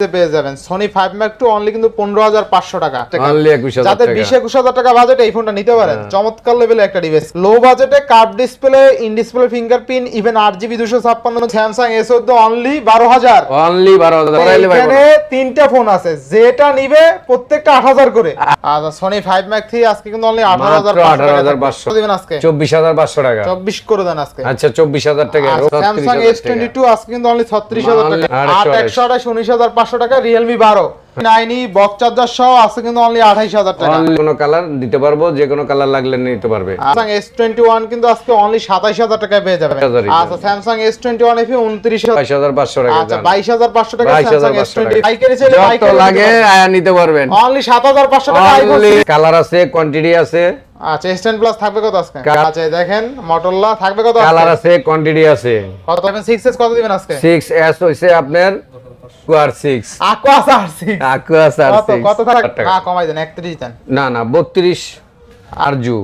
পেয়ে যাবেন। Sony five mark two only কিন্তু পনেরো হাজার পাঁচশো টাকা। অনলি একুশ হাজার যাতে টাকা। হ্যাঁ। বিশ একুশ হাজার টাকা বাজেটে এই ফোনটা নিতে পারেন। চমৎকার লেভেলে একটা ডিভাইস লো বাজেটে curve display in display fingerprint even আট জিবি দুশো ছাপ্পান্ন স্যামসাং এস চোদ্দ অনলি বারো হাজার অনলি বারো হাজার এখানে তিনটা ফোন আছে। যেটা নিবে প্রত্যেকটা আট হাজার করে। সনি ফাইভ ম্যাক থ্রি আজকে কিন্তু অনলি আঠারো হাজার মাত্র 18,500 দিবেন আজকে? চব্বিশ হাজার পাঁচশো টাকা। চব্বিশ করে দেন আজকে। আচ্ছা চব্বিশ হাজার টাকা। স্যামসাং এস টোয়েন্টি টু আজকে কিন্তু অনলি ছত্রিশ হাজার টাকা। আট একশো আঠাশ উনিশ হাজার পাঁচশো টাকা রিয়েলমি বারো। নাইনি বক চার্জার সহ আছে কিন্তু অনলি আঠাইশ হাজার টাকা। কোনো কালার দিতে পারব যে কোনো কালার লাগলে নিতে পারবে। স্যামসাং এস টোয়েন্টি ওয়ান কিন্তু আজকে অনলি সাতাইশ হাজার টাকায় পেয়ে যাবে আচ্ছা Samsung S twenty one FE উনত্রিশ বাইশ হাজার পাঁচশো টাকা আচ্ছা দাম। বাইশ হাজার পাঁচশো টাকা 22,500 স্যামসাং এস টোয়েন্টি পাইকারি চাইলে যত পাইকারি লাগে আয়া নিতে পারবেন। অনলি সাত হাজার পাঁচশো টাকা iPhone অনলি কালার আছে কোয়ান্টিটি আছে। আচ্ছা প্লাস থাকবে কত আজকে? আচ্ছা দেখেন মটোরোলা থাকবে কত কালার আছে কোয়ান্টিটি আছে। কত পাবেন? সিক্স কত দিবেন আজকে? সিক্স এস হইছে আপনার কুয়ার আকুয়া স্যার কত থাকবে না কমাই দেন একত্রিশ দেন। না না বত্রিশ Arzu.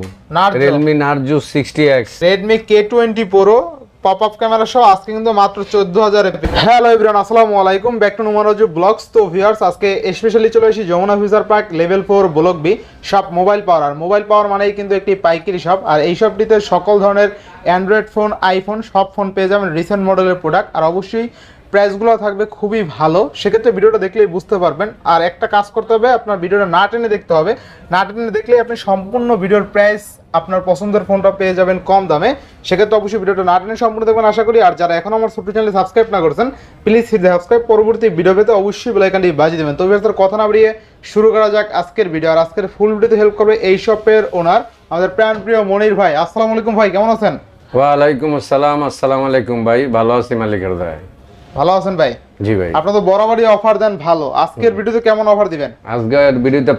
Sixty X Redmi K twenty pro pop up camera সহ আজকে কিন্তু মাত্র চোদ্দ হাজার হ্যালো ইব্রান আসসালামু আলাইকুম। ব্যাক টু নুমারজু ব্লগস তো ভিউয়ার্স আজকে স্পেশালি চলে এসেছি Jamuna future park level four block B shop mobile power আর মোবাইল পাওয়ার মানেই কিন্তু একটি পাইকারি শপ আর এই শপটিতে সকল ধরনের অ্যান্ড্রয়েড ফোন আইফোন সব ফোন পেয়ে যাবেন রিসেন্ট মডেলের প্রোডাক্ট আর অবশ্যই প্রাইসগুলো থাকবে খুবই ভালো। সেক্ষেত্রে ভিডিওটা দেখলেই বুঝতে পারবেন। আর একটা কাজ করতে হবে, আপনার ভিডিওটা না টেনে দেখতে হবে। না টেনে দেখলেই আপনি সম্পূর্ণ ভিডিওর প্রাইস আপনার পছন্দের ফোনটা পেয়ে যাবেন কম দামে। সেক্ষেত্রে অবশ্যই ভিডিওটা না টেনে সম্পূর্ণ দেখবেন। আশা করি আর যারা এখন আমার ছোট্ট চ্যানেলে সাবস্ক্রাইব না করেছেন প্লিজ হিট সাবস্ক্রাইব পরবর্তী ভিডিও পেতে অবশ্যই বেলাইকানটি বাজিয়ে দেবেন। তবে তার কথা না বাড়িয়ে শুরু করা যাক আজকের ভিডিও আর আজকের ফুল ভিডিওতে হেল্প করবে এই শপের ওনার আমাদের প্রাণ প্রিয় মনির ভাই। আসসালামু আলাইকুম ভাই, কেমন আছেন? ওয়ালাইকুম আসসালাম। আসসালামু আলাইকুম ভাই, ভালো আছি মালিকের দায় ভালো আছেন ভাই? জি ভাই। আপনি তো বরাবরই অফার দেন ভালো। আজকের ভিডিওতে কেমন অফার দিবেন? আজকের ভিডিওতে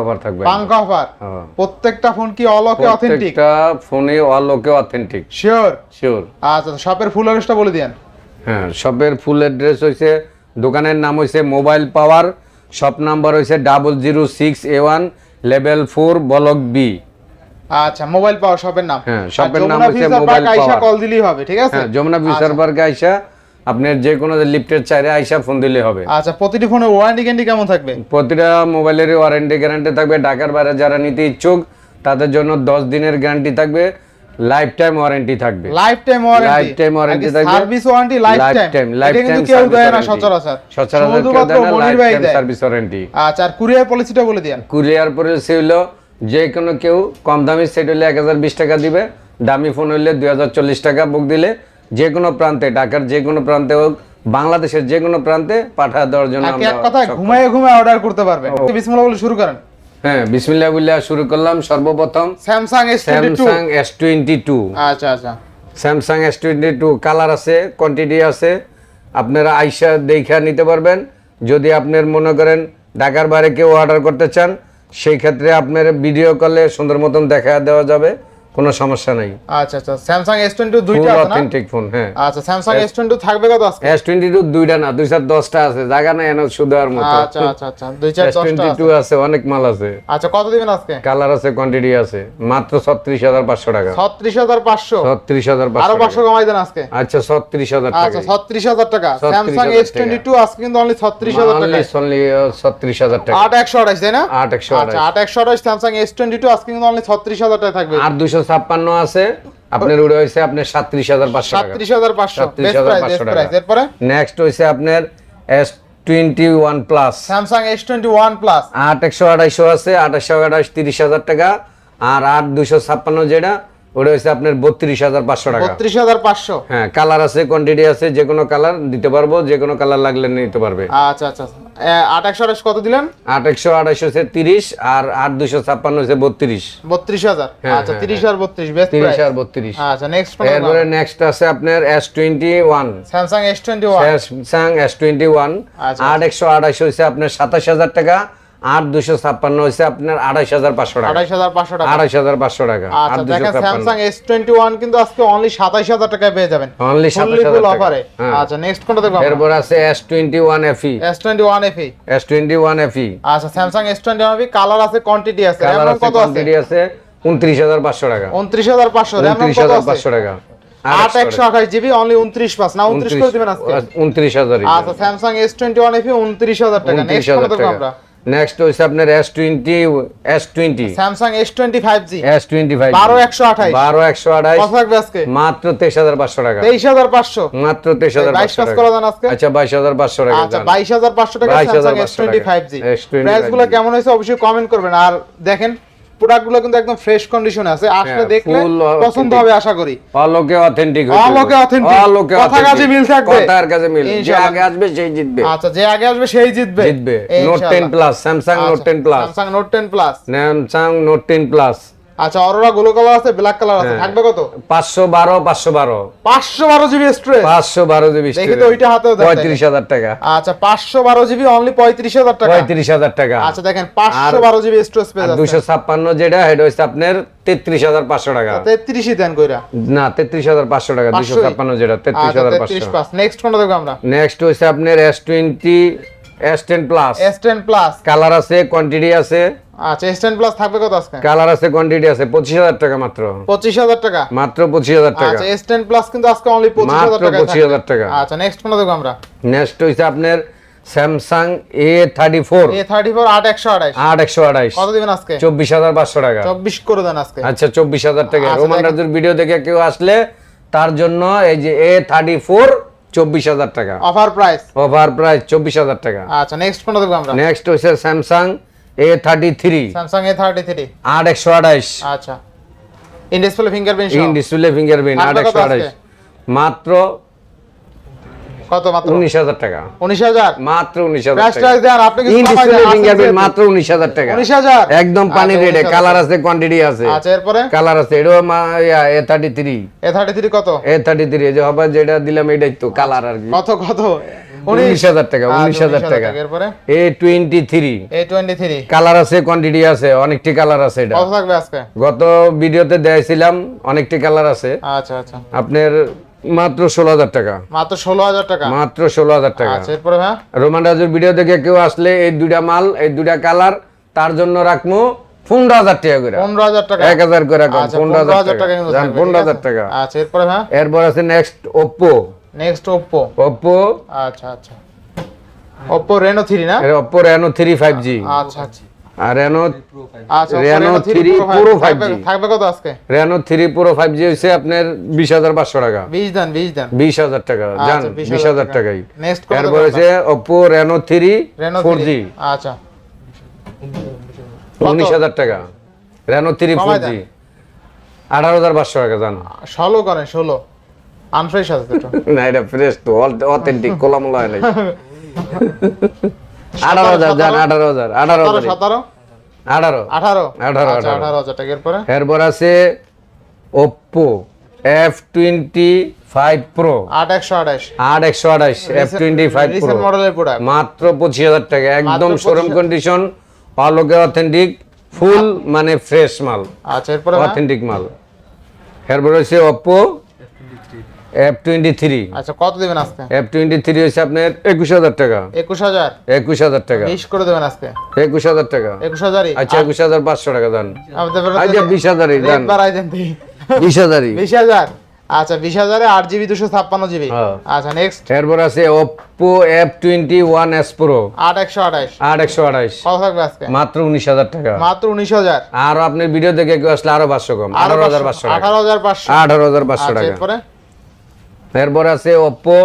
অফার থাকবে। অফার হ্যাঁ। প্রত্যেকটা ফোন কি অলকে অথেন্টিক প্রত্যেকটা ফোনে অলোকে অথেন্টিক শিওর শিওর আচ্ছা শপের ফুল অ্যাড্রেসটা বলে দিন হ্যাঁ শপের ফুল অ্যাড্রেস হইছে দোকানের নাম হইছে মোবাইল পাওয়ার শপ নাম্বার হইছে double zero six A one level four block B আচ্ছা মোবাইল পাওয়ার শপের নাম। হ্যাঁ, শপের নাম হচ্ছে মোবাইল পাওয়ার। কল দিলেই হবে ঠিক আছে? হ্যাঁ যমুনা ফিউচার পার্কে আইসা আপনার যে কোনো লিফটের চাইরে আইসা ফোন দিলে হবে। আচ্ছা প্রতিটি ফোনে ওয়ারেন্টি গ্যারান্টি কেমন থাকবে? প্রতিটা মোবাইলের ওয়ারেন্টি গ্যারান্টি থাকবে। ঢাকার বাইরে যারা নিতে ইচ্ছুক তাদের জন্য দশ দিনের গ্যারান্টি থাকবে। লাইফ টাইম ওয়ারেন্টি থাকবে। Lifetime warranty Lifetime warranty থাকবে। Service warranty lifetime Lifetime, এটা কিন্তু কেউ দেয় না সচরাচর। সচরাচর কেউ দেয় না লাইফ টাইম সার্ভিস ওয়ারেন্টি আচ্ছা আর কুরিয়ার পলিসিটা বলে দিন কুরিয়ার পলিসি হইল যে কোনো কেউ কম দামি সেট হইলে এক হাজার বিশ টাকা দিবে। দামি ফোন হইলে দুই হাজার চল্লিশ টাকা বুক দিলে। যে কোনো প্রান্তে ঢাকার যে কোনো প্রান্তে হোক বাংলাদেশের যে কোনো প্রান্তে পাঠা দেওয়ার জন্য এক কথা ঘুমায় ঘুমায় অর্ডার করতে পারবেন। বিসমিল্লাহ বলে শুরু করেন। হ্যাঁ বিসমিল্লাহ বলে শুরু করলাম। সর্বপ্রথম Samsung S22 Samsung S twenty two আচ্ছা আচ্ছা। Samsung S twenty two colour আছে কোয়ান্টিটি আছে। আপনারা আইসা দেখা নিতে পারবেন। যদি আপনার মনে করেন ঢাকার বাইরে কেউ অর্ডার করতে চান সেই ক্ষেত্রে আপনার ভিডিও কলে সুন্দর মতন দেখা দেওয়া যাবে। কোনো সমস্যা নাই। আচ্ছা আচ্ছা। স্যামসাং S22 দুইটা আছে না? অথেন্টিক ফোন হ্যাঁ। আচ্ছা স্যামসাং S22 থাকবে কত টোয়েন্টি টু দুইটা না দুই চার আছে জায়গা নাই এনে আর মতো। আচ্ছা আচ্ছা আচ্ছা। দুই চার এস দশটা টোয়েন্টি আছে। টু আছে। অনেক মাল আছে। আচ্ছা কত দিবেন আজকে? কালার আছে কোয়ান্টিটি আছে মাত্র ছত্রিশ হাজার পাঁচশো টাকা। ছত্রিশ হাজার পাঁচশো? ছত্রিশ হাজার আরও পাঁচশো পাঁচশো কমাই দেন আজকে। আচ্ছা ছত্রিশ হাজার টাকা। আচ্ছা ছত্রিশ হাজার টাকা। 36,000 স্যামসাং টাকা। টোয়েন্টি টু আজকে কিন্তু অনলি ছত্রিশ হাজার টাকা অনলি ছত্রিশ হাজার টাকা। আট একশো আঠাশ তাই না? আট একশো আচ্ছা আট একশো আঠাশ স্যামসাং এস টোয়েন্টি টু আজকে কিন্তু অনলি ছত্রিশ হাজার টাকা থাকবে। আর দুশো ছাপ্পান্ন আছে আপনার উড়ে হয়েছে আপনার সাতত্রিশ হাজার পাঁচশো টাকা। সাতত্রিশ হাজার পাঁচশো। 37,500 প্রাইস বেস্ট টাকা। এরপরে? নেক্সট হয়েছে আপনার S twenty one plus Samsung S twenty one plus আট একশো আড়াইশো আছে আঠাশশো আঠাশ তিরিশ হাজার টাকা। আর আট দুশো ছাপ্পান্ন যেটা ওটা হচ্ছে আপনার বত্রিশ হাজার পাঁচশো টাকা। বত্রিশ হাজার পাঁচশো। হ্যাঁ কালার আছে কোয়ান্টিটি আছে যে কোনো কালার দিতে পারব যে কোনো কালার লাগলে নিতে পারবে। আচ্ছা আচ্ছা এ, আট একশো আঠাশ কত দিলেন? আট একশো আড়াইশো হচ্ছে তিরিশ আর আট দুশো ছাপ্পান্ন হচ্ছে বত্রিশ। বত্রিশ হাজার। হ্যাঁ, আচ্ছা হ্যাঁ, তিরিশ আর বত্রিশ বেশ তিরিশ আর বত্রিশ। আচ্ছা নেক্সট এরপরে নেক্সট আছে আপনার S twenty one Samsung S twenty one Samsung S twenty one. আট একশো আড়াইশো হচ্ছে আপনার সাতাশ হাজার টাকা। আট দুশো ছাপ্পান্ন হচ্ছে আপনার আড়াইশ হাজার পাঁচশো টাকা। আঠাইশ হাজার পাঁচশো টাকা। আড়াইশ হাজার পাঁচশো টাকা। আচ্ছা দেখেন স্যামসাং এস টোয়েন্টি ওয়ান কিন্তু আজকে অনলি সাতাইশ হাজার টাকায় পেয়ে যাবেন। অনলি ফুললি হাজার অফারে হ্যাঁ। আচ্ছা নেক্সট কোনটা দেখব এরপর আছে S twenty one FE S twenty one FE S twenty one FE আচ্ছা Samsung S twenty one colour আছে কোয়ান্টিটি আছে। কালার আছে কত আছে কোয়ান্টিটি আছে উনত্রিশ হাজার পাঁচশো টাকা। উনত্রিশ হাজার পাঁচশো উনত্রিশ হাজার পাঁচশো টাকা। আট একশো আঠাশ জিবি অনলি উনত্রিশ পাঁচ। না উনত্রিশ করে দিবেন আজকে। উনত্রিশ হাজার আচ্ছা Samsung S twenty one FE উনত্রিশ হাজার টাকা। নেক্সট আমরা? নেক্সট হইছে আপনার S twenty S twenty Samsung S twenty five G S twenty five বারো একশো আঠাশ বারো একশো আঠাশ কত থাকবে আজকে? মাত্র তেইশ হাজার পাঁচশো টাকা। তেইশ হাজার পাঁচশো। মাত্র তেইশ হাজার বাইশ পাঁচশো কাজ টাকা। করা জান আজকে? আচ্ছা বাইশ হাজার পাঁচশো টাকা আচ্ছা যান। বাইশ হাজার পাঁচশো টাকা 22,500 Samsung S twenty five G S25 প্রাইসগুলো কেমন হইছে অবশ্যই কমেন্ট করবেন। আর দেখেন প্রোডাক্টগুলো কিন্তু একদম ফ্রেশ কন্ডিশনে আছে। আসলে হ্যাঁ, দেখলে পছন্দ হবে আশা করি। অলোকে অথেন্টিক আলোকে অথেন্টিক আলোকে কথা কাছে কাজে মিল থাকবে। কথার কাছে মিল। যে আগে আসবে সেই জিতবে। আচ্ছা যে আগে আসবে সেই জিতবে। জিতবে। Note ten plus Samsung note ten plus Samsung note ten plus Samsung note ten plus আচ্ছা অরোরা গুলো কালার আছে ব্ল্যাক কালার আছে হ্যাঁ। থাকবে কত? পাঁচশো বারো পাঁচশো বারো। পাঁচশো বারো জিবি স্টোরেজ বারো জিবি দেখি তো ওইটা দেখাই। পঁয়ত্রিশ হাজার টাকা। আচ্ছা পাঁচশো বারো জিবি অনলি পঁয়ত্রিশ হাজার টাকা। পঁয়ত্রিশ হাজার টাকা। আচ্ছা দেখেন পাঁচশো বারো জিবি স্টোরেজ পেয়ে যাচ্ছে ছাপ্পান্ন যেটা এটা হচ্ছে আপনার তেত্রিশ হাজার পাঁচশো টাকা। তেত্রিশই দেন কইরা। না তেত্রিশ হাজার পাঁচশো টাকা দুশো 500 যেটা তেত্রিশ আচ্ছা হাজার তেত্রিশ পাঁচশো পাঁচ। নেক্সট কোনটা দেখব আমরা? নেক্সট হচ্ছে আপনার S twenty S ten plus S ten plus colour আছে কোয়ান্টিটি আছে। আচ্ছা এস টেন প্লাস থাকবে কত আজকে? কালার আছে কোয়ান্টিটি আছে পঁচিশ হাজার টাকা মাত্র। পঁচিশ হাজার টাকা? মাত্র পঁচিশ হাজার টাকা। আচ্ছা এস টেন প্লাস কিন্তু আজকে অনলি পঁচিশ হাজার মাত্র 25,000 টাকা। আচ্ছা নেক্সট কোনটা দেখব আমরা? নেক্সট হচ্ছে আপনার Samsung A thirty four A thirty four আট একশো আট একশো কত দিবেন আজকে? চব্বিশ হাজার পাঁচশো টাকা। চব্বিশ করে দেন আজকে। আচ্ছা চব্বিশ হাজার টাকা। রোমান রাজুর ভিডিও দেখে কেউ আসলে তার জন্য এই যে এ থার্টি ফোর চব্বিশ হাজার টাকা। অফার প্রাইস অফার প্রাইস চব্বিশ হাজার টাকা। আচ্ছা নেক্সট কোনটা দেখব আমরা? নেক্সট হচ্ছে Samsung A thirty three Samsung A thirty three আট একশো আঠাইশ আচ্ছা in display fingerprint in display fingerprint আট একশো আঠাইশ? মাত্র কত মাত্র? উনিশ হাজার টাকা। উনিশ হাজার? মাত্র উনিশ হাজার প্রাইস টাকা। দেন আপনি ডিসপ্লে ফিঙ্গারপ্রিন্ট মাত্র উনিশ হাজার টাকা। উনিশ হাজার? একদম পানি আচ্ছা, রেডে কালার আছে কোয়ান্টিটি আছে। আচ্ছা এরপরে? কালার আছে কত? যে হবে যেটা দিলাম এটাই তো কালার আর কি। কত কত? উনিশ হাজার টাকা আচ্ছা, উনিশ হাজার টাকা। এরপরে? কালার আছে কোয়ান্টিটি আছে অনেকটি কালার আছে এটা। কত থাকবে আজকে? গত ভিডিওতে দেখাইছিলাম অনেকটি কালার আছে। আচ্ছা আচ্ছা। আপনার মাত্র ষোলো হাজার টাকা। মাত্র ষোলো হাজার টাকা? মাত্র ষোলো হাজার টাকা। আচ্ছা এরপরে ভাই? রোমান রাজুর ভিডিও দেখে কেউ আসলে এই দুইটা মাল এই দুইটা কালার তার জন্য রাখব পনেরো হাজার টাকা করে। পনেরো হাজার টাকা? এক হাজার করে আচ্ছা পনেরো হাজার টাকা। পনেরো হাজার টাকা। আচ্ছা এরপরে ভাই? এরপর আছে নেক্সট নেক্সট আচ্ছা আচ্ছা। রেনো থ্রি না? রেনো থ্রি ফাইভ জি আচ্ছা আচ্ছা। আর Reno Reno Reno 3 Pro Pro থাকবে- কত আজকে? রেনো থ্রি পুরো ফাইভ জি হচ্ছে আপনার বিশ হাজার পাঁচশো টাকা। বিশ দেন বিশ দেন। বিশ হাজার টাকা আচ্ছা, বিশ হাজার টাকাই। এরপর হচ্ছে Oppo Reno three four G আচ্ছা। উনিশ হাজার টাকা। রেনো থ্রি ফোর জি আঠারো হাজার পাঁচশো টাকা জান। ষোলো করেন ষোলো। আনফ্রেশ আছে না এটা ফ্রেশ তো অথেন্টিক কোলামোলা হয় নাই। আঠারো হাজার আঠারো হাজার আঠারো সতেরো হাজার আঠারো। আঠারো? আঠারো, আচ্ছা, আঠারো। আঠারো হাজার টাকা এরপরে? এরপর আছে Oppo F twenty five pro আট একশো আঠাশ। আট একশো আঠাশ এফ টোয়েন্টি ফাইভ প্রো মডেলের প্রোডাক্ট মাত্র পঁচিশ হাজার টাকা একদম শোরুম কন্ডিশন পালোকে অথেন্টিক ফুল মানে ফ্রেশ মাল। আচ্ছা এরপরে অথেন্টিক মাল। এরপর হচ্ছে ওপ্পো এফ টোয়েন্টি থ্রি আচ্ছা কত দেবেন আজকে? এফ টোয়েন্টি থ্রি হচ্ছে আপনার একুশ হাজার টাকা। একুশ হাজার? একুশ হাজার টাকা। বিশ করে দেবেন আজকে? একুশ হাজার টাকা। একুশ হাজারই? আচ্ছা একুশ হাজার পাঁচশো টাকা দান। আচ্ছা বিশ হাজারই দেন। বিশ হাজারই। বিশ হাজার? আচ্ছা বিশ হাজারে আট জিবি দুশো ছাপ্পান্ন জিবি। হ্যাঁ। আচ্ছা নেক্সট এরপর আছে F twenty one S pro আট একশো আঠাশ। আট একশো আঠাইশ কত থাকবে আজকে? মাত্র উনিশ হাজার টাকা। মাত্র উনিশ হাজার। আর আপনার ভিডিও দেখে কেউ আসলে আরও পাঁচশো কম। আঠারো হাজার পাঁচশো। আঠারো হাজার পাঁচশো। আঠারো হাজার পাঁচশো টাকা। এরপরে আছে ওপ্পো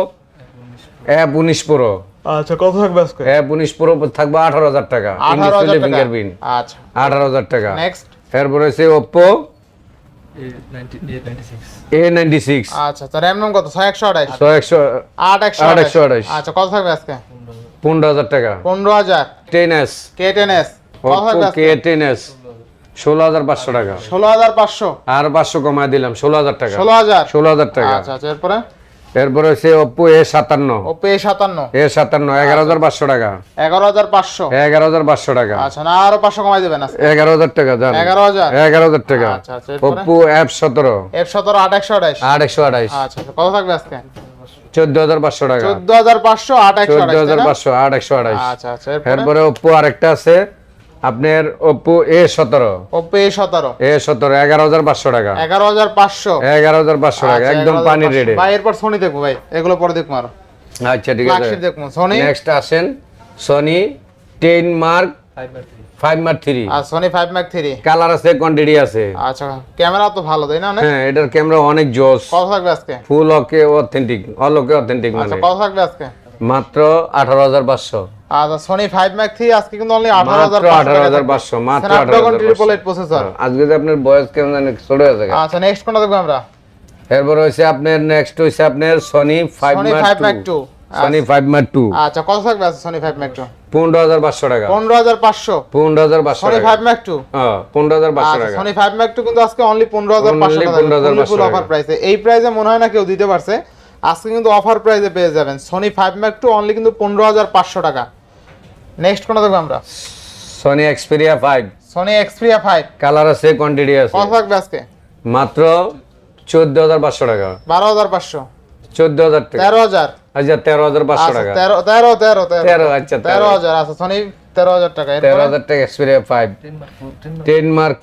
এফ উনিশ প্রো আচ্ছা কত থাকবে আজকে? এফ উনিশ প্রো থাকবে আঠারো হাজার টাকা। আঠারো হাজার টাকা। ফিঙ্গারপ্রিন্ট আচ্ছা। আঠারো হাজার টাকা। নেক্সট এরপর আছে ওপ্পো এ নাইনটি সিক্স আচ্ছা তো র্যাম নাম কত? ছয় একশো আঠাশ? ছয় একশো আট একশো আট একশো আঠাশ। আচ্ছা কত থাকবে আজকে? পনেরো হাজার টাকা। পনেরো হাজার। Ten S K ten S K ten S ষোলো হাজার পাঁচশো টাকা। ষোলো হাজার পাঁচশো। আর পাঁচশো কমায় দিলাম ষোলো হাজার টাকা। ষোলো হাজার? ষোলো হাজার টাকা। আচ্ছা আচ্ছা এরপরে? এরপর হচ্ছে ওপ্পো এ সাতান্ন। ওপো এ সাতান্ন। এ সাতান্ন এগারো হাজার পাঁচশো টাকা। এগারো হাজার পাঁচশো। এগারো হাজার পাঁচশো টাকা। আচ্ছা না আরও পাঁচশো কমাই দেবেন এগারো হাজার টাকা জান। এগারো হাজার? এগারো হাজার টাকা। আচ্ছা সতেরো। এফ সতেরো আট একশো আট একশো আঠাইশ আচ্ছা কত থাকবে আজকে? চোদ্দ হাজার পাঁচশো টাকা। চোদ্দ হাজার পাঁচশো আট একশো চোদ্দ হাজার পাঁচশো আট একশো আঠাইশ আচ্ছা আচ্ছা এরপরে? ওপ্পো আরেকটা আছে আপনার ওপো এ সতেরো। ওপো এ সতেরো। এ সতেরো এগারো হাজার পাঁচশো টাকা। এগারো হাজার পাঁচশো। এগারো হাজার পাঁচশো টাকা একদম পানি রেডে। ভাই এরপর সোনি দেখব ভাই এগুলো পরে দেখব আরও। আচ্ছা ঠিক আছে। দেখব সোনি নেক্সট আসেন Sony ten mark five mark three আর Sony five mark three colour আছে কোয়ান্টিটি আছে। আচ্ছা ক্যামেরা তো ভালো তাই না হ্যাঁ এটার ক্যামেরা অনেক জোস। কত থাকবে আজকে? Full okay authentic all okay authentic আচ্ছা মানে। কত থাকবে আজকে? মাত্র আঠারো হাজার পাঁচশো। আচ্ছা সোনি ফাইভ ম্যাক থ্রি আজকে কিন্তু অনলি আঠারো হাজার মাত্র আঠারো হাজার পাঁচশো মাত্র আঠারো স্ন্যাপড্রাগন হাজার ট্রিপল পাঁচশো। এইট প্রসেসর আজকে যে আপনার বয়স কেমন জানি ছোট। আচ্ছা নেক্সট কোনটা দেখব আমরা? এরপর আপনার নেক্সট আপনার Sony mark 5 Sony five mark two আচ্ছা। কত থাকবে আছে সোনি টাকা। হ্যাঁ, টাকা। কিন্তু আজকে অনলি টাকা 15,500 অফার প্রাইসে এই প্রাইসে মনে হয় না কেউ দিতে পারছে। আজকে কিন্তু অফার প্রাইসে পেয়ে যাবেন। Sony five mark two only কিন্তু পনেরো হাজার পাঁচশো টাকা। নেক্সট কোনটা দেখব আমরা? Sony Xperia five Sony Xperia five colour আছে কোয়ান্টিটি আছে। কত থাকবে আজকে? মাত্র চোদ্দ হাজার পাঁচশো টাকা। বারো হাজার পাঁচশো। চোদ্দ হাজার টাকা। তেরো হাজার। আচ্ছা তেরো হাজার পাঁচশো আচ্ছা টাকা। তেরো তেরো তেরো তেরো। তেরো আচ্ছা তেরো। তেরো হাজার আচ্ছা সোনি তেরো হাজার টাকা। তেরো এরপরে? হাজার টাকা এক্সপেরিয়া ফাইভ টেন মার্ক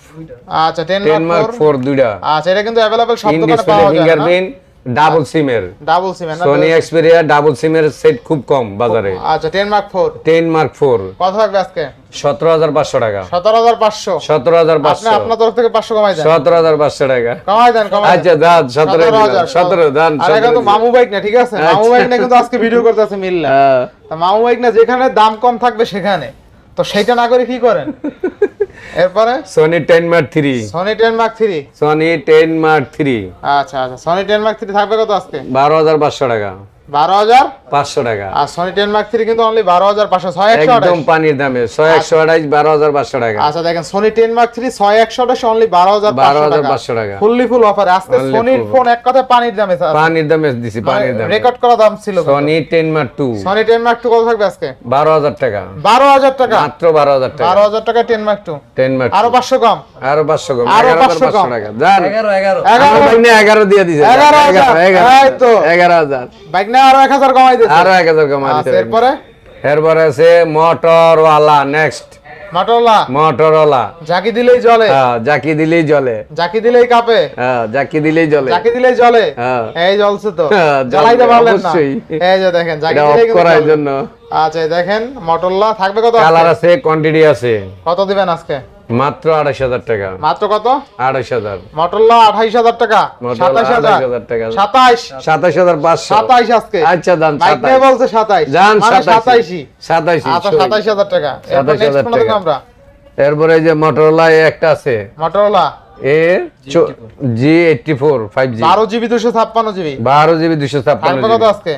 আচ্ছা টেন টেন মার্ক ফোর দুইটা। আচ্ছা এটা কিন্তু অ্যাভেলেবল সব দোকানে পাওয়া যায় ফিঙ্গারপ্রিন্ট ডাবল সিমের ডাবল সিমের না সনি এক্সপেরিয়া ডাবল সিমের সেট খুব কম বাজারে। আচ্ছা ten mark four ten mark four কত থাকবে আজকে? সতেরো হাজার পাঁচশো টাকা। সতেরো হাজার পাঁচশো। সতেরো হাজার আপনি পাঁচশো আপনার তরফ থেকে পাঁচশো কমাই দেন। সতেরো হাজার পাঁচশো টাকা। কমাই দেন কমাই আচ্ছা সতেরো হাজার সতেরো। দান আর এটা তো মামু বাইক না ঠিক আছে? মামু আচ্ছা। বাইক না কিন্তু আজকে ভিডিও করতে আছে মিললা তা মামু বাইক না যেখানে দাম কম থাকবে সেখানে। তো সেইটা না করে কি করেন? এরপরে? Sony ten mark three Sony ten mark three Sony ten mark three আচ্ছা আচ্ছা সনি টেন মার্ক থ্রি থাকবে কত আজকে? বারো হাজার পাঁচশো টাকা। বারো হাজার? পাঁচশো টাকা। আর সনি টেন মার্ক থ্রি কিন্তু অনলি বারো হাজার পাঁচশো ছয় একশো একদম পানির দামে ছয় একশো আঠাইশ বারো হাজার পাঁচশো টাকা। আচ্ছা দেখেন সনি টেন মার্ক থ্রি ছয় একশো আঠাশ অনলি বারো হাজার বারো হাজার পাঁচশো টাকা। ফুললি ফুল অফার আজকে সনির ফোন এক কথা পানির দামে পানির দামে দিছি পানির দামে। রেকর্ড করা দাম ছিল Sony ten mark two Sony ten mark two কত থাকবে আজকে? বারো হাজার টাকা। বারো হাজার টাকা। মাত্র বারো হাজার টাকা। বারো হাজার টাকা ten mark two ten mark আরও পাঁচশো কম। আরও পাঁচশো কম। আরও এগারো পাঁচশো কম। এগারো এগারো। এগারো এগারো দিয়ে দিছে। এগারো হাজার। এগারো এগারো। হাজার। বাইক না আরও কমাই আচ্ছা, এরপরে? এরপরে আছে মোটরওয়ালা নেক্সট মটোলা মোটরওয়ালা জাকি দিলেই হ্যাঁ জাকি দিলেই জ্বলে। জাকি দিলেই কাঁপে। হ্যাঁ জাকি দিলেই জ্বলে। জাকি দিলেই জলে হ্যাঁ। এই জ্বলছে তো। হ্যাঁ, জ্বলবে, পারলেন না। অবশ্যই। এই যে দেখেন জাকি দিলেই করার জন্য। আচ্ছা দেখেন থাকবে কত কালার আছে কোয়ান্টিটি আছে। কত দিবেন আজকে? মাত্র আড়াইশ হাজার টাকা। মাত্র কত? আড়াইশ হাজার। মটোলা আঠাইশ হাজার টাকা। সাতাইশ হাজার। টাকা। সাতাইশ। সাতাইশ হাজার পাঁচশো। সাতাইশ আজকে। আচ্ছা দান বাইক নিয়ে সাতাইশ। বলছে সাতাইশ। মানে আচ্ছা sorry। সাতাইশ হাজার টাকা। এরপর 27,000 next কোনটা দেখব টাকা। আমরা। এরপরে যে মোটরোলা একটা আছে। মটোলা এ G eighty four five G বারো জিবি দুশো ছাপ্পান্ন জিবি। বারো জিবি দুশো ছাপ্পান্ন আজকে?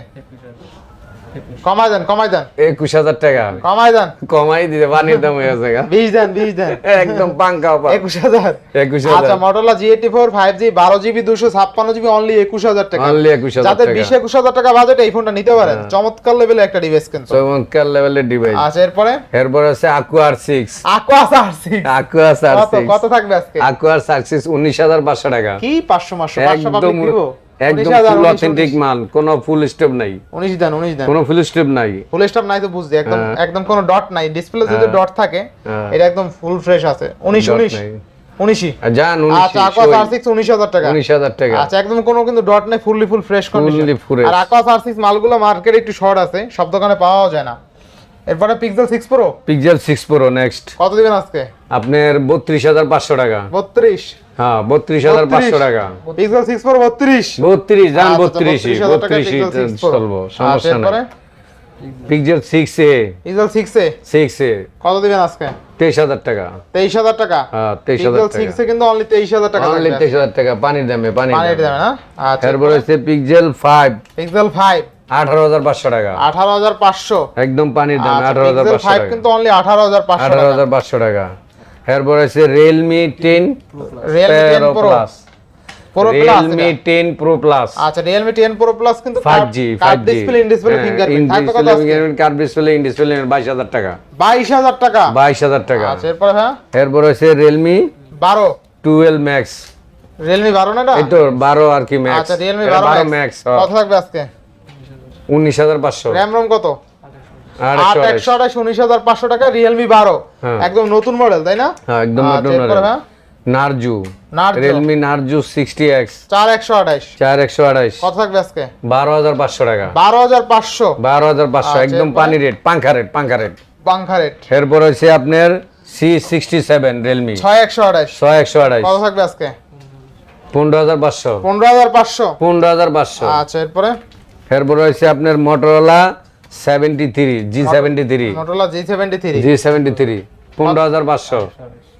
কমাই দেন কমাই দেন। একুশ হাজার টাকা কমাই দেন। কমাই দিতে পানির দাম হয়ে গেছে গা। বিশ দেন বিশ দেন। একদম পাঙ্কা একুশ হাজার। একুশ আচ্ছা মটোলা জি এইটি ফোর ফাইভ জি বারো জিবি দুশো ছাপ্পান্ন জিবি অনলি একুশ হাজার টাকা। অনলি একুশ হাজার যাদের বিশ একুশ হাজার টাকা বাজেট এই ফোনটা নিতে পারেন। চমৎকার লেভেলে একটা ডিভাইস কিন্তু। চমৎকার লেভেলের ডিভাইস আচ্ছা এরপরে? এরপর আছে আকু আর সিক্স aqua সার্সি আকু আর কত সিক্স কত থাকবে আজকে? আকু আর সিক্স উনিশ হাজার পাঁচশো টাকা। কি পাঁচশো মাসশো পাঁচশো একদম একদম ফুল অথেন্টিক মাল কোনো ফুল স্টপ নাই। উনিশ দেন উনিশ দেন। কোনো ফুল স্টপ নাই। ফুল স্টপ নাই তো বুঝছি একদম হ্যাঁ। একদম কোনো ডট নাই। ডিসপ্লে যদি ডট থাকে হ্যাঁ। এটা একদম ফুল ফ্রেশ আছে। যান আচ্ছা আচ্ছা ফ্রেশ মার্কেটে একটু শর্ট আছে সব দোকানে পাওয়া যায় না। এরপরে Pixel six pro Pixel six pro next কত দিবেন আজকে? আপনার বত্রিশ হাজার পাঁচশো টাকা। বত্রিশ। হ্যাঁ বত্রিশ হাজার পাঁচশো টাকা। পিক্সেল সিক্স প্রো বত্রিশ। বত্রিশ যান আচ্ছা, বত্রিশই বত্রিশই Pixel 6 Pro। চলবো আচ্ছা, সমস্যা এরপরে? Pixel six A Pixel six A six A কত দিবেন আজকে? তেইশ হাজার টাকা। তেইশ হাজার টাকা? হ্যাঁ তেইশ হাজার টাকা। সিক্স এ কিন্তু অনলি তেইশ হাজার টাকা অনলি তেইশ হাজার টাকা পানির দামে পানির দামে। না? আচ্ছা। এরপর হচ্ছে পিক্সেল ফাইভ পিক্সেল ফাইভ আঠারো হাজার পাঁচশো টাকা। আঠারো হাজার পাঁচশো। একদম পানির দামে আঠারো হাজার পাঁচশো ফাইভ কিন্তু অনলি আঠারো হাজার পাঁচশো আঠারো হাজার পাঁচশো টাকা। এরপর হচ্ছে Realme ten Realme pro plus Realme ten pro plus আচ্ছা রিয়েলমি টেন প্রো প্লাস কিন্তু five G five display in display fingerprint curved display in display বাইশ হাজার টাকা। বাইশ হাজার টাকা? বাইশ হাজার টাকা। আচ্ছা এরপরে হ্যাঁ? এরপর হচ্ছে রিয়েলমি বারো। টুয়েলভ ম্যাক্স রিয়েলমি বারো না এটা? বারো আর কি ম্যাক্স আচ্ছা রিয়েলমি বারো ম্যাক্স কত থাকবে আজকে? উনিশ হাজার পাঁচশো। র্যাম রোম কত? আট আট একশো একশো আঠাশ উনিশ হাজার পাঁচশো টাকা রিয়েলমি বারো। একদম নতুন মডেল তাই না? একদম নতুন এরপরে Narzo. Realme Narzo sixty X চার একশো আঠাশ। চার একশো আঠাইশ কত থাকবে আজকে? বারো হাজার পাঁচশো টাকা। বারো হাজার পাঁচশো। বারো হাজার পাঁচশো আচ্ছা, একদম পানি রেট পাঙ্খা রেট পাঙ্খা রেট এরপর হচ্ছে আপনার সি সিক্সটি সেভেন রিয়েলমি ছয় একশো আঠাশ। ছয় একশো আঠাইশ কত থাকবে আজকে? পনেরো হাজার পাঁচশো। পনেরো হাজার পাঁচশো। পনেরো হাজার পাঁচশো। আচ্ছা এরপরে? এরপর হচ্ছে আপনার Motorola seventy three G seventy three. Motorola G seventy three G seventy three পনেরো হাজার পাঁচশো।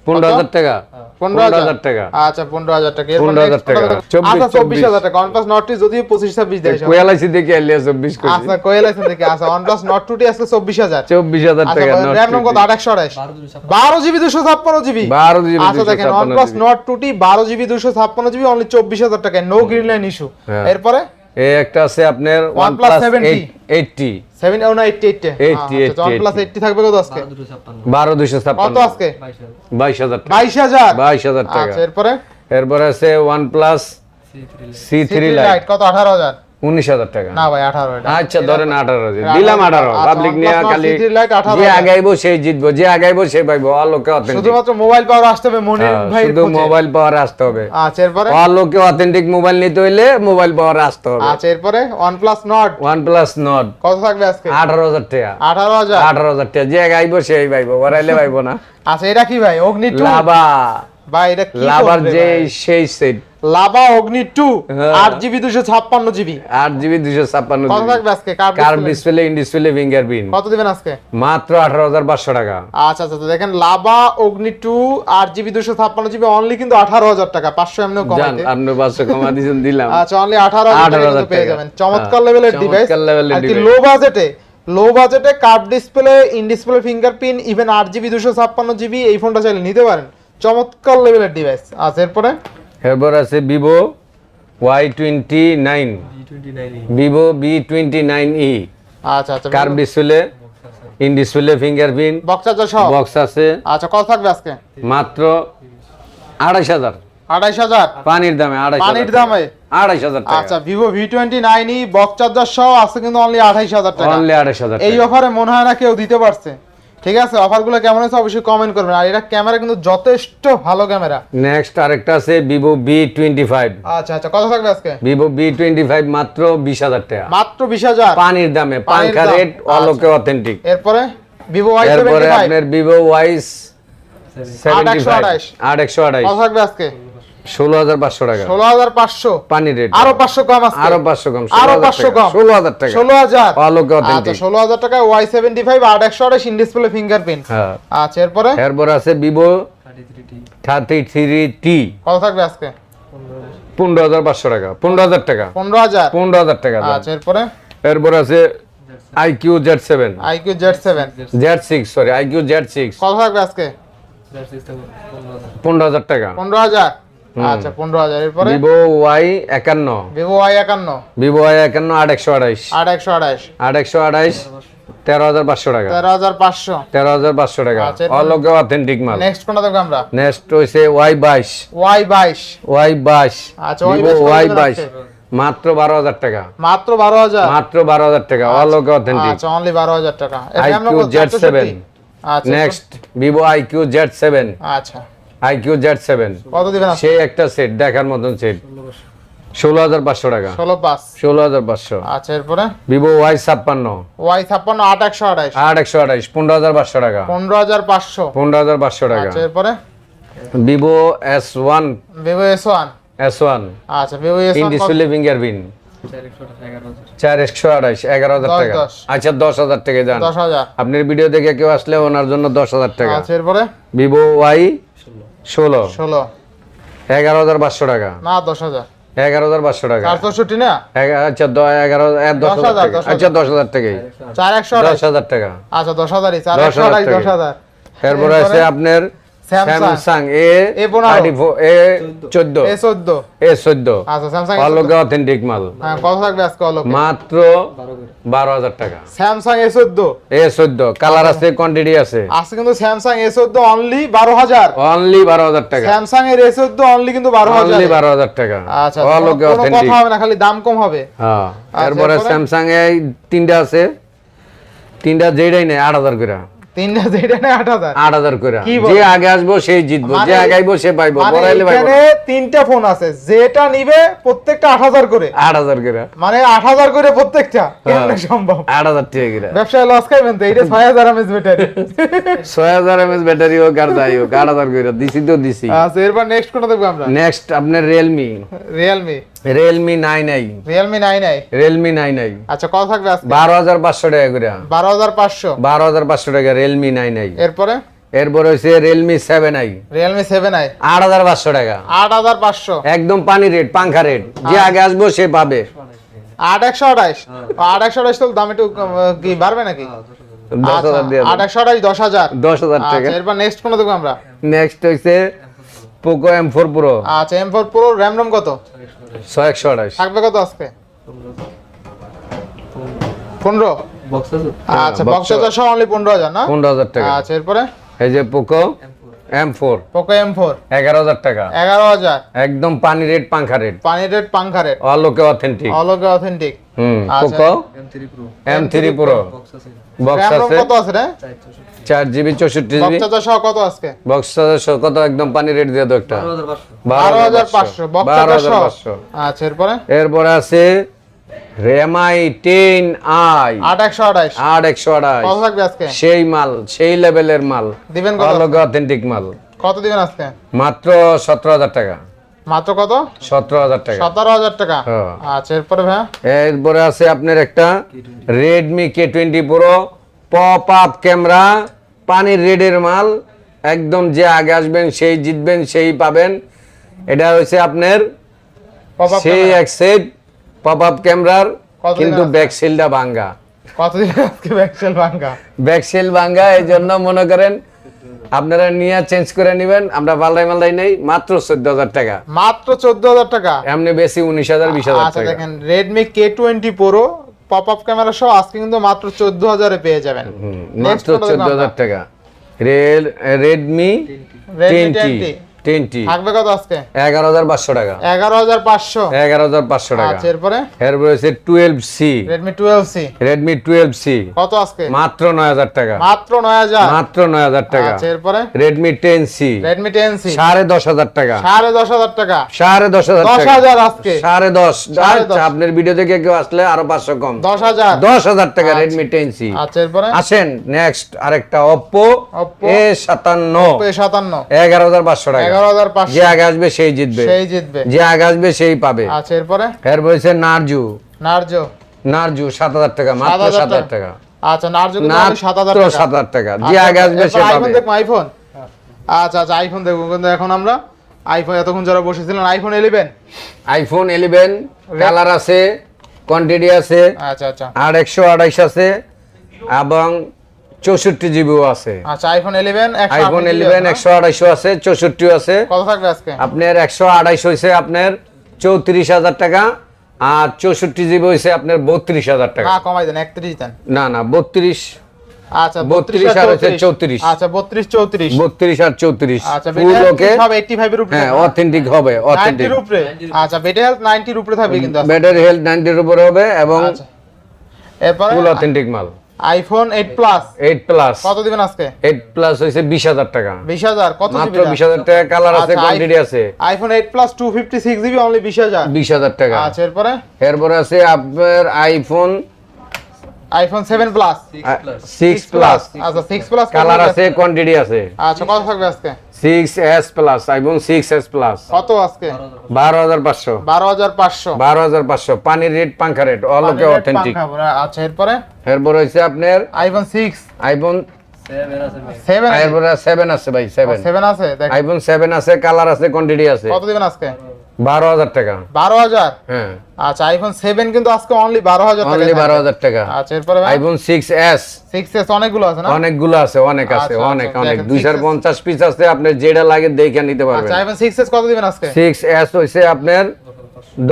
পনেরো হাজার টাকা। পনেরো পনেরো হাজার টাকা। আচ্ছা পনেরো হাজার টাকা। পনেরো হাজার টাকা। আচ্ছা চব্বিশ চব্বিশ। হাজার টাকা। ওয়ানপ্লাস নট টি যদিও পঁচিশ ছাব্বিশ দেয় সব। দেখে আলিয়া চব্বিশ কোটি আচ্ছা আছে আচ্ছা ওয়ানপ্লাস নট টু টি আজকে চব্বিশ হাজার। চব্বিশ হাজার আচ্ছা টাকা র্যাম নম্বর কত বারো জিবি দুশো ছাপ্পান্ন জিবি। বারো জিবি আচ্ছা দেখেন নট টু টি বারো জিবি দুশো ছাপ্পান্ন জিবি অনলি চব্বিশ হাজার টাকায়। No green line issue. এরপরে? এই একটা আছে আপনার OnePlus ওয়ানপ্লাস 70 সেভেন ও না এইটটি এইটটি 80, 80, ওয়ানপ্লাস এইটটি থাকবে কত আজকে? বারো দুশো কত ছাপ্পান্ন। আজকে? বাইশ হাজার টাকা। বাইশ হাজার। বাইশ হাজার টাকা। আচ্ছা এরপরে? এরপর আছে OnePlus C three lite lite কত? আঠারো হাজার। উনিশ হাজার টাকা। না ভাই আঠারো আচ্ছা ধরেন আঠারো হাজার। দিলাম আঠারো পাবলিক নিয়ে খালি Nord CT Lite আঠারো যে আগাইবো সেই জিতবো যে আগাইবো সে পাইবো আলোকে শুধুমাত্র মোবাইল পাওয়ার আসতে হবে মনির ভাই শুধু মোবাইল পাওয়ার আসতে হবে। আচ্ছা এরপরে? আলোকে অথেন্টিক মোবাইল নিতে হইলে মোবাইল পাওয়ার আসতে হবে। আচ্ছা এরপরে? কত থাকবে আজকে? টাকা। টাকা। যে আগাইবো সেই পাইবো ওরাইলে পাইবো না। আচ্ছা এটা কি ভাই? অগ্নি লাভা। ভাই এটা লাভার যে সেই সেট। লাভা অগ্নি টু হ্যাঁ। আট জিবি দুশো ছাপ্পান্ন জিবি। আট জিবি দুশো ছাপ্পান্ন কত থাকবে আজকে? ডিসপ্লে ইন ডিসপ্লে ফিঙ্গারপ্রিন্ট কত দিবেন আজকে? মাত্র টাকা। আচ্ছা আচ্ছা তো দেখেন লাভা অগ্নি টু আট জিবি দুশো ছাপ্পান্ন জিবি অনলি কিন্তু আঠারো হাজার টাকা। পাঁচশো এমনিও জান কমাইতে আপনি পাঁচশো কমা দিয়েছেন দিলাম। আচ্ছা অনলি আঠারো হাজার টাকা 18,000 কিন্তু পেয়ে যাবেন। চমৎকার হ্যাঁ, লেভেলের চমৎকার ডিভাইস এর আর কি লো বাজেটে লো বাজেটে curve display in display fingerprint even আট জিবি দুশো ছাপ্পান্ন জিবি এই ফোনটা চাইলে নিতে পারেন। চমৎকার লেভেলের ডিভাইস আচ্ছা এরপরে? এরপর আছে Vivo Y twenty nine Vivo V twenty nine E আচ্ছা আচ্ছা curved display in display fingerprint boxer সহ বক্স আছে। আচ্ছা কত থাকবে আজকে? মাত্র আড়াইশ হাজার। আড়াইশ হাজার? পানির দামে আড়াইশ পানির হাজার দামে? আড়াইশ হাজার আচ্ছা Vivo V twenty nine E box charger সহ আছে কিন্তু অনলি আঠাইশ হাজার টাকা। অনলি আড়াইশ হাজার এই অফারে মনে হয় না কেউ দিতে পারছে। ঠিক আছে অফারগুলো কেমন আছে অবশ্যই কমেন্ট করবেন। আর এটা ক্যামেরা কিন্তু যথেষ্ট ভালো ক্যামেরা নেক্সট আরেকটা আছে ভিভো বি টোয়েন্টি ফাইভ আচ্ছা আচ্ছা কত থাকবে আজকে? ভিভো বি টোয়েন্টি ফাইভ মাত্র বিশ হাজার টাকা। মাত্র বিশ হাজার? পানির দামে পাঙ্খা। রেট অলোকে অথেন্টিক এরপরে ভিভো ওয়াই এরপরে সেভেন্টি আপনার ভিভো ওয়াইস সেভেন্টি ফাইভ 828 আট একশো আঠাইশ কত থাকবে আজকে? ষোলো হাজার পাঁচশো টাকা। ষোলো হাজার পাঁচশো। পানির রেট আরও পাঁচশো কম আছে। আরও পাঁচশো কম আরও পাঁচশো কম। ষোলো হাজার টাকা। ষোলো হাজার। অলোকে আচ্ছা অথেন্টিক ষোলো হাজার টাকা ওয়াই সেভেন্টি ফাইভ আট একশো আঠাশ ইন ডিসপ্লে ফিঙ্গারপ্রিন্ট আচ্ছা এরপরে? এরপর আছে ভিভো থার্টি থ্রি টি কত থাকবে আজকে? পনেরো হাজার পাঁচশো টাকা পনেরো হাজার টাকা। পনেরো হাজার। পনেরো হাজার টাকা আচ্ছা এরপরে? এরপর আছে IQ Z seven IQ Z seven Z six sorry IQ Z six কত থাকবে আজকে? পনেরো হাজার টাকা। পনেরো হাজার। আচ্ছা পনেরো হাজার। এরপরে? ভিভো ওয়াই একান্ন। ভিভো ওয়াই একান্ন। ভিভো ওয়াই একান্ন আট একশো আঠাইশ আট একশো আঠাশ আট একশো আঠাইশ তেরো হাজার পাঁচশো টাকা। তেরো হাজার পাঁচশো। তেরো হাজার পাঁচশো টাকা। আচ্ছা, অলোকে অথেন্টিক মাল। নেক্সট কোনটা দেখব আমরা? নেক্সট হইছে ওয়াই বাইশ। ওয়াই বাইশ। ওয়াই বাইশ। আচ্ছা, Y ভিভো 22 ওয়াই কত বাইশ। মাত্র বারো হাজার টাকা। মাত্র বারো হাজার? মাত্র বারো হাজার টাকা। অলোকে অথেন্টিক আচ্ছা অনলি বারো হাজার টাকা। IQ Z7 আচ্ছা next Vivo IQ Z seven আচ্ছা। IQ Z seven. কত দিবেন সেই একটা সেট দেখার মতন সেট। ষোলো হাজার পাঁচশো টাকা। ষোলো পাঁচ। ষোলো হাজার পাঁচশো। আচ্ছা এরপরে? ভিভো ওয়াই ছাপ্পান্ন। ওয়াই ছাপ্পান্ন আট একশো আঠাশ। আট একশো আঠাইশ পনেরো হাজার পাঁচশো টাকা। পনেরো হাজার পাঁচশো। পনেরো হাজার পাঁচশো টাকা। আচ্ছা এরপরে? Vivo S one. Vivo S one. S one. আচ্ছা Vivo S one display fingerprint. চার একশো আঠাইশ এগারো হাজার। টাকা। আচ্ছা দশ হাজার টাকা যান। দশ হাজার। আপনার ভিডিও দেখে কেউ আসলে ওনার জন্য দশ হাজার টাকা। আচ্ছা এরপরে? ভিভো ওয়াই ষোলো। ষোলো। এগারো হাজার পাঁচশো টাকা। না দশ হাজার। এগারো হাজার পাঁচশো টাকা। চার না? আচ্ছা এগারো দশ হাজার আচ্ছা দশ হাজার টাকাই। চার একশো দশ হাজার টাকা। আচ্ছা দশ হাজারই চার দশ হাজার। দশ হাজার। এরপরে আছে আপনার Samsung A A15 thirty four A চোদ্দ। এ চোদ্দ। এ চোদ্দ। আচ্ছা স্যামসাং অলোকে অথেন্টিক মাল। হ্যাঁ কত থাকবে আজকে অলোক মাত্র বারো হাজার টাকা। স্যামসাং এ চোদ্দ। এ চোদ্দ। কালার আছে কোয়ান্টিটি আছে। আজকে কিন্তু স্যামসাং এ চোদ্দ অনলি বারো হাজার। অনলি বারো হাজার টাকা। স্যামসাং এর এ চোদ্দ অনলি কিন্তু বারো হাজার। অনলি বারো হাজার টাকা। আচ্ছা অলোকে অথেন্টিক কথা হবে না খালি দাম কম হবে। হ্যাঁ। আচ্ছা, এরপরে এরপরে? স্যামসাং এ তিনটা আছে। তিনটা যেটাই নেই আট হাজার করে। তিনটা যেটা নেই আট হাজার? করে যে আগে আসব সেই জিতবো মানে- যে আগে সে পাইবো মানে বড়াইলে পাইবো। এখানে তিনটা ফোন আছে যেটা নিবে প্রত্যেকটা আট হাজার করে। আট হাজার করে। মানে আট হাজার করে প্রত্যেকটা। হ্যাঁ। কেমনে সম্ভব? আট হাজার টাকা করে। ব্যবসায় লস খাইবেন তো এইটা ছয় হাজার এমএস ব্যাটারি এমএস করে। দিছি তো দিছি। আচ্ছা এরপর নেক্সট কোনটা দেখব আমরা? নেক্সট আপনার Realme nine I Realme nine I Realme nine I আচ্ছা কত থাকবে আজকে? বারো হাজার পাঁচশো টাকা করে। বারো হাজার পাঁচশো? বারো হাজার পাঁচশো টাকা রিয়েলমি নাইন আই এরপরে? এরপর হচ্ছে Realme seven I Realme seven I আট হাজার পাঁচশো টাকা। আট হাজার পাঁচশো। একদম পানি রেট পাংখা রেট যে আগে আসব সে পাবে। আট একশো আঠাইশ আট একশো আঠাইশ তো দাম একটু কি বাড়বে নাকি? দশ আচ্ছা, আট একশো আঠাইশ দশ হাজার। দশ হাজার টাকা। আচ্ছা এরপর নেক্সট কোনো দেখব আমরা? নেক্সট হচ্ছে পোকো এম ফোর প্রো আচ্ছা M four pro RAM ROM কত? ছয় একশো আঠাশ। থাকবে কত আজকে? পনেরো? আচ্ছা বক্স চারশো অনলি পনেরো হাজার না? পনেরো হাজার টাকা। আচ্ছা এরপরে? এই যে Poco M four Poco M four এগারো হাজার টাকা। এগারো হাজার। একদম পানি রেট পাংখা রেট। পানি রেট পাংখা rate. All okay authentic all okay authentic হুম আচ্ছা। Poco? M three pro box RAM ROM আছে। কত আছে রে? চার জিবি চৌষট্টি জিবি। বক্স চারশো কত আজকে? বক্স কত? একদম পানি রেট দিয়ে দাও একটা। বারো হাজার পাঁচশো। বারো হাজার পাঁচশো। আচ্ছা এরপরে? এরপরে আছে রেমাই টেন আই। আট একশো আঠাইশ আট একশো আড়াই কত থাকবে আজকে? সেই মাল সেই লেভেলের মাল। দিবেন অথেন্টিক মাল। কত দিবেন আজকে? মাত্র সতেরো হাজার টাকা। মাত্র কত? সতেরো হাজার টাকা। সতেরো হাজার টাকা। হ্যাঁ। আচ্ছা এরপরে ভাইয়া? এরপরে আছে আপনার একটা Redmi K twenty pro pop up camera পানির রেডের মাল একদম যে আগে আসবেন সেই জিতবেন সেই পাবেন। এটা হচ্ছে আপনার সেই এক সেট পপ আপ ক্যামেরার কিন্তু দিন আছে? ব্যাক সেলটা ভাঙ্গা। কত আজকে ব্যাকসেল ভাঙ্গা? এই জন্য মনে করেন আপনারা নিয়ে চেঞ্জ করে নেবেন। আমরা নেই মাত্র চোদ্দ হাজার টাকা। মাত্র চোদ্দ হাজার টাকা? এমনি বেশি উনিশ হাজার বিশ হাজার দেখেন Redmi K twenty pro pop up camera সহ আজকে কিন্তু মাত্র চোদ্দ হাজারে পেয়ে যাবেন। মাত্র কোনটা দেখব চোদ্দ হাজার আমরা? টাকা। রেল রেডমি টোয়েন্টি 20 টোয়েন্টি থাকবে কত আজকে? এগারো হাজার পাঁচশো টাকা। এগারো হাজার পাঁচশো। এগারো হাজার পাঁচশো টাকা। আচ্ছা এরপরে? এরপরে হচ্ছে twelve C. Redmi twelve C. Redmi twelve C. কত আজকে? মাত্র নয় হাজার টাকা। মাত্র নয় হাজার? মাত্র নয় হাজার টাকা। আচ্ছা এরপরে? Redmi ten C Redmi ten C সাড়ে দশ হাজার টাকা। সাড়ে দশ হাজার টাকা। সাড়ে দশ হাজার দশ হাজার আজকে। সাড়ে দশ। সাড়ে দশ। আপনার ভিডিও থেকে কেউ আসলে আরও পাঁচশো কম। দশ হাজার। দশ হাজার টাকা রেডমি টেন সি এরপরে? আসেন নেক্সট আরেকটা এ সাতান্ন। সাতান্ন। এগারো হাজার পাঁচশো টাকা। যে আগে আসবে সেই জিতবে। সেই জিতবে। যে আগে আসবে সেই পাবে। আচ্ছা এরপরে? এর বলছে নারজু। নার্জো। নারজু সাত হাজার টাকা সাত মাত্র হাজার সাত হাজার টাকা। টাকা আচ্ছা নার্জো সাত হাজার টাকা। সাত হাজার টাকা। যে আচ্ছা, আগে আসবে সে এরপর আইফোন পাবে। দেখব আইফোন আচ্ছা আচ্ছা আইফোন দেখব। কিন্তু এখন আমরা আইফোন এতক্ষণ যারা বসেছিলেন iPhone eleven iPhone eleven colour আছে কোয়ান্টিটি আছে আচ্ছা আচ্ছা। আর একশো আড়াইশ আছে এবং চৌষট্টি জিবিও আছে। আচ্ছা আইফোন ইলেভেন আইফোন ইলেভেন একশো আড়াইশো আছে চৌষট্টিও আছে। কত থাকবে আজকে? আপনার একশো আড়াইশ হয়েছে আপনার চৌত্রিশ হাজার টাকা আর চৌষট্টি জিবি হয়েছে আপনার বত্রিশ হাজার টাকা। না কমাই দেন একত্রিশ দেন। না না বত্রিশ। আচ্ছা 32 আর হচ্ছে 34 আচ্ছা বত্রিশ চৌত্রিশ। বত্রিশ আর চৌত্রিশ। আচ্ছা ফুল ওকে সব এইটটি ফাইভের উপরে হ্যাঁ অথেন্টিক হবে অথেন্টিক উপরে? আচ্ছা হেলথ উপরে থাকবে কিন্তু। ব্যাটারি হেলথ উপরে হবে এবং আচ্ছা। এরপরে ফুল অথেন্টিক মাল। আইফোন এইট প্লাস 8 প্লাস কত দিবেন আজকে? 8 প্লাস হইছে 20000 টাকা। বিশ হাজার কত মাত্র জিবি বিশ হাজার টাকা কালার আছে আচ্ছা, কোয়ান্টিটি আছে। IPhone 8 plus two fifty six GB only বিশ হাজার। বিশ হাজার টাকা। আচ্ছা এরপরে? এরপরে আছে আপনার iPhone iPhone seven plus six plus আচ্ছা সিক্স প্লাস কালার আছে কোয়ান্টিটি আছে। আচ্ছা কত থাকবে আজকে? Six S plus iPhone six S plus কত আজকে? বারো হাজার পাঁচশো। বারো হাজার পাঁচশো। বারো হাজার পাঁচশো। পানির রেট পাঙ্খা রেট অল ওকে অথেন্টিক আচ্ছা এরপরে? এরপরে হচ্ছে আপনার আইফোন সিক্স আইফোন সেভেন আছে ভাই। সেভেন সেভেন আছে দেখ। আইফোন সেভেন আছে কালার আছে কোয়ান্টিটি আছে। কত দিবেন আজকে? বারো হাজার টাকা। বারো হাজার? হ্যাঁ। আচ্ছা আইফোন সেভেন কিন্তু আজকে অনলি বারো হাজার অনলি বারো হাজার টাকা। আচ্ছা এরপরে iPhone six S six S অনেকগুলো আছে না? অনেকগুলো আছে অনেক আছে আচ্ছা, অনেক আচ্ছা, অনেক। দেখেন, দুইশো 6S পঞ্চাশ পিস আছে আপনি যেটা লাগে দেখে নিতে পারবেন। আইফোন সিক্স এস কত দিবেন আজকে? সিক্স এস হইছে আপনার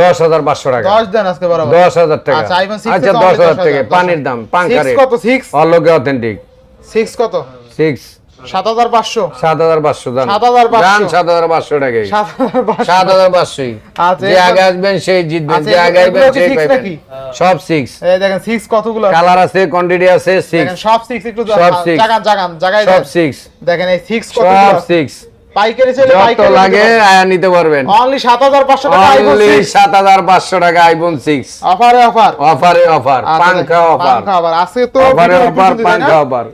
দশ হাজার পাঁচশো টাকা। দশ দেন আজকে বরাবর। দশ হাজার টাকা। আচ্ছা আচ্ছা দশ হাজার টাকা। পানির দাম পাঙ্খা সিক্স কত? Six all okay authentic six কত? সিক্স সাত হাজার পাঁচশো। সাত হাজার পাঁচশো দাম 7,500 দাম সাত হাজার পাঁচশো টাকাই সাত হাজার পাঁচশোই। আচ্ছা, যে আগে আসবেন সেই জিতবেন। আচ্ছা, যে আগে আসবেন সেই পাইবেন? সব সিক্স এই দেখেন সিক্স কতগুলো? কালার আছে কোয়ান্টিটি আছে সিক্স সব সিক্স একটু সব six। জাগান জাগান জাগাই সব দেন। সিক্স দেখেন এই সিক্স সব কতগুলো সিক্স পাইকারি যত পাইকারি লাগে আয়া নিতে পারবেন। অনলি সাত হাজার পাঁচশো টাকা আইফোন অনলি সিক্স সাত হাজার পাঁচশো টাকা আইফোন সিক্স অফারে অফার অফারে অফার পাঙ্খা অফার পাঙ্খা অফার আজকে তো অফারে অফার? পাঙ্খা অফার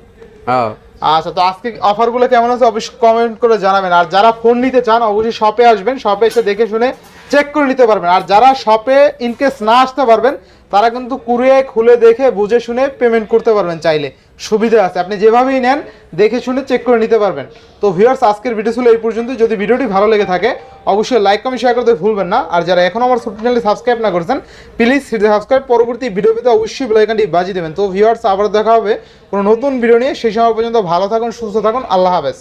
হ্যাঁ। আচ্ছা তো আজকে অফারগুলো কেমন আছে অবশ্যই কমেন্ট করে জানাবেন। আর যারা ফোন নিতে চান, অবশ্যই শপে আসবেন শপে এসে দেখে শুনে চেক করে নিতে পারবেন। আর যারা শপে ইনকেস না আসতে পারবেন, তারা কিন্তু কুরিয়ে খুলে দেখে, বুঝে শুনে পেমেন্ট করতে পারবেন চাইলে। সুবিধা আছে। আপনি যেভাবেই নেন, দেখে শুনে চেক করে নিতে পারবেন। তো ভিউয়ার্স আজকের ভিডিও ছিল এই পর্যন্ত। যদি ভিডিওটি ভালো লেগে থাকে, অবশ্যই লাইক কমেন্ট শেয়ার করতে ভুলবেন না। আর যারা এখন আমার ছোট চ্যানেলে সাবস্ক্রাইব না করেছেন প্লিজ সেটি সাবস্ক্রাইব পরবর্তী ভিডিও পেতে অবশ্যই বেলাইকানটি বাজিয়ে দেবেন। তো ভিউয়ার্স আবার দেখা হবে কোনো নতুন ভিডিও নিয়ে। সেই সময় পর্যন্ত ভালো থাকুন, সুস্থ থাকুন। আল্লাহ হাফেজ।